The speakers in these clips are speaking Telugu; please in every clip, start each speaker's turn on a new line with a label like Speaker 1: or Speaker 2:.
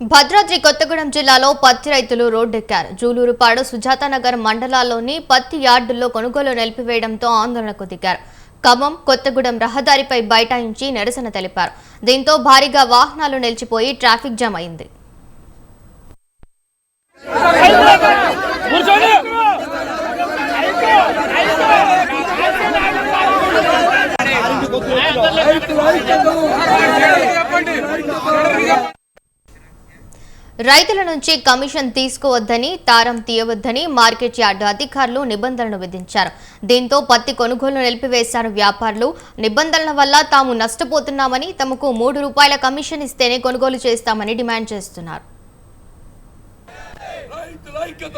Speaker 1: భద్రాద్రి కొత్తగూడెం జిల్లాలో పత్తి రైతులు రోడ్డెక్కారు. జూలూరుపాడు సుజాతానగర్ మండలాల్లోని పత్తి యార్డుల్లో కొనుగోలు నిలిపివేయడంతో ఆందోళనకు దిగారు. ఖమ్మం కొత్తగూడెం రహదారిపై బైఠాయించి నిరసన తెలిపారు. దీంతో భారీగా వాహనాలు నిలిచిపోయి ట్రాఫిక్ జామ్ అయింది. రైతుల నుంచి కమిషన్ తీసుకోవద్దని తారం తీయవద్దని మార్కెట్ యార్డు అధికారులు నిబంధనలు విధించారు. దీంతో పత్తి కొనుగోలు నిలిపివేశారు వ్యాపారులు. నిబంధనల వల్ల తాము నష్టపోతున్నామని తమకు మూడు రూపాయల కమిషన్ ఇస్తేనే కొనుగోలు చేస్తామని డిమాండ్ చేస్తున్నారు.
Speaker 2: రైతుల ఐక్యత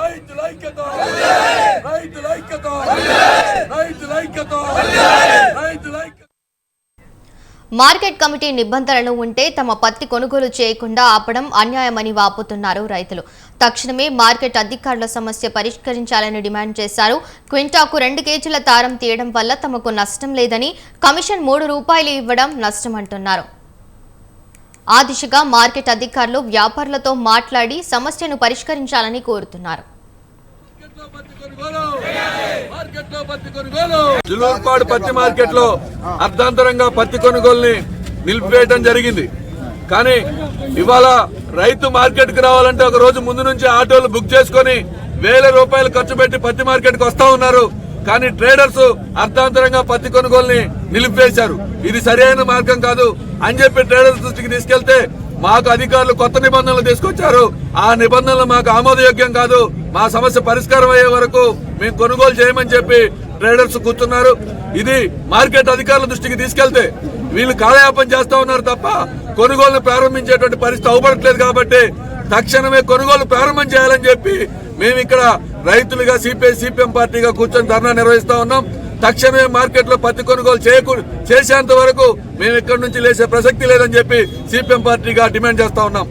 Speaker 2: రైతుల ఐక్యత రైతుల ఐక్యత రైతుల ఐక్యత రైతుల ఐక్యత
Speaker 1: మార్కెట్ కమిటీ నిబంధనలు ఉంటే తమ పత్తి కొనుగోలు చేయకుండా ఆపడం అన్యాయమని వాపోతున్నారు రైతులు. తక్షణమే మార్కెట్ అధికారుల సమస్య పరిష్కరించాలని డిమాండ్ చేశారు. క్వింటాకు రెండు కేజీల తారం తీయడం వల్ల తమకు నష్టం లేదని కమిషన్ మూడు రూపాయలు ఇవ్వడం నష్టమంటున్నారు. ఆ దిశగా మార్కెట్ అధికారులు వ్యాపారులతో మాట్లాడి సమస్యను పరిష్కరించాలని కోరుతున్నారు.
Speaker 2: మార్కెట్లో పత్తి కొనుగోలు. మార్కెట్లో పత్తి మార్కెట్లో అర్ధాంతరంగా పత్తి కొనుగోలుని నిలిపివేయడం జరిగింది. కానీ ఇవాళ రైతు మార్కెట్కి రావాలంటే ఒక రోజు ముందు నుంచి ఆటోలు బుక్ చేసుకొని వేల రూపాయలు ఖర్చు పెట్టి పత్తి మార్కెట్కి వస్తా ఉన్నారు. కానీ ట్రేడర్స్ అర్ధాంతరంగా పత్తి కొనుగోలుని నిలిపివేశారు. ఇది సరైన మార్గం కాదు అని చెప్పి ట్రేడర్స్ దృష్టికి తీసుకెళ్తే మాకు అధికారులు కొత్త నిబంధనలు తీసుకొచ్చారు. ఆ నిబంధనలు మాకు ఆమోదయోగ్యం కాదు. మా సమస్య పరిష్కారం అయ్యే వరకు మేము కొనుగోలు చేయమని చెప్పి ట్రేడర్స్ కూర్చున్నారు. ఇది మార్కెట్ అధికారుల దృష్టికి తీసుకెళ్తే వీళ్ళు కాలయాపన చేస్తా ఉన్నారు తప్ప కొనుగోలు ప్రారంభించేటువంటి పరిస్థితి అవబడట్లేదు కాబట్టి తక్షణమే కొనుగోలు ప్రారంభం చేయాలని చెప్పి మేము ఇక్కడ రైతులుగా సిపిఐ సిపిఎం పార్టీగా కూర్చొని ధర్నా నిర్వహిస్తా ఉన్నాం. తక్షణమే మార్కెట్లో పత్తి కొనుగోలు చేయకు చేసేంత వరకు మేము ఇక్కడి నుంచి లేచే ప్రసక్తి లేదని చెప్పి సిపిఎం పార్టీగా డిమాండ్ చేస్తా ఉన్నాం.